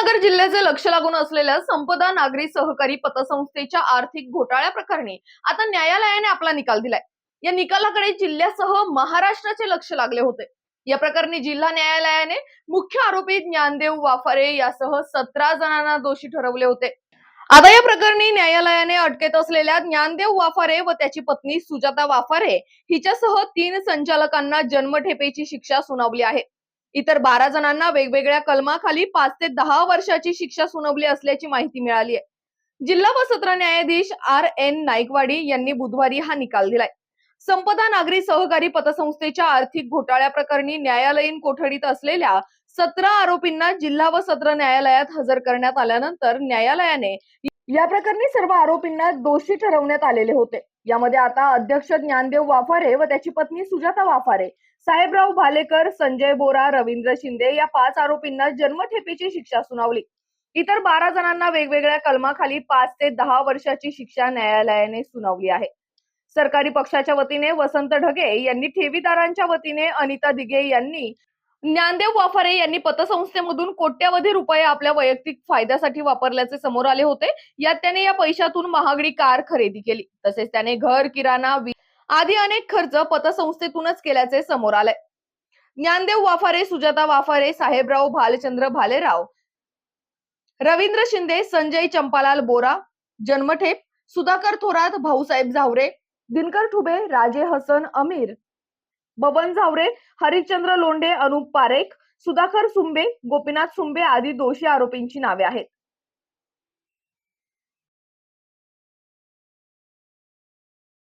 अहमदनगर जिल्ह्याचे लक्ष लागून असलेल्या संपदा नागरी सहकारी पतसंस्थेच्या आर्थिक घोटाळ्या प्रकरणी आता न्यायालयाने आपला निकाल दिलाय. या निकालाकडे जिल्ह्यासह महाराष्ट्राचे लक्ष लागले होते. या प्रकरणी जिल्हा न्यायालयाने मुख्य आरोपी ज्ञानदेव वाफारे यासह सतरा जणांना दोषी ठरवले होते. आता या प्रकरणी न्यायालयाने अटकेत असलेल्या ज्ञानदेव वाफारे व त्याची पत्नी सुजाता वाफारे हिच्यासह तीन संचालकांना जन्मठेपेची शिक्षा सुनावली आहे. इतर बारा जणांना वेगवेगळ्या कलमाखाली पाच ते दहा वर्षाची शिक्षा सुनावली असल्याची माहिती मिळाली आहे. जिल्हा व सत्र न्यायाधीश आर एन नाईकवाडी यांनी बुधवारी हा निकाल दिलाय. संपदा नागरी सहकारी पतसंस्थेच्या आर्थिक घोटाळ्या प्रकरणी न्यायालयीन कोठडीत असलेल्या सतरा आरोपींना जिल्हा व सत्र न्यायालयात हजर करण्यात आल्यानंतर न्यायालयाने या प्रकरणी सर्व आरोपींना दोषी ठरवण्यात आलेले होते. यामध्ये आता अध्यक्ष ज्ञानदेव वाफारे व त्याची पत्नी सुजाता वाफारे साहेबराव भालेकर संजय बोरा रवींद्र शिंदे या पाच आरोपींना जन्मठेपेची शिक्षा सुनावली. इतर बारा जणांना वेगवेगळ्या कलमाखाली पाच ते दहा वर्षाची शिक्षा न्यायालयाने सुनावली आहे. सरकारी पक्षाच्या वतीने वसंत ढगे यांनी ठेवीदारांच्या वतीने अनिता दिघे यांनी ज्ञानदेव वाफारे यांनी पतसंस्थेमधून कोट्यावधी रुपये आपल्या वैयक्तिक फायद्यासाठी वापरल्याचे समोर आले होते. यात त्याने या पैशातून महागडी कार खरेदी केली. तसेच त्याने घर किराणा आदी अनेक खर्च पतसंस्थेतूनच केल्याचे समोर आले. ज्ञानदेव वाफारे सुजाता वाफारे साहेबराव भालचंद्र भालेराव रवींद्र शिंदे संजय चंपालाल बोरा जन्मठेप सुधाकर थोरात भाऊसाहेब झावरे दिनकर ठुबे राजे हसन अमीर बबन झावरे हरिश्चंद्र लोंढे अनुप पारेख सुधाकर सुंबे गोपीनाथ सुंबे आदी दोषी आरोपींची नावे आहेत.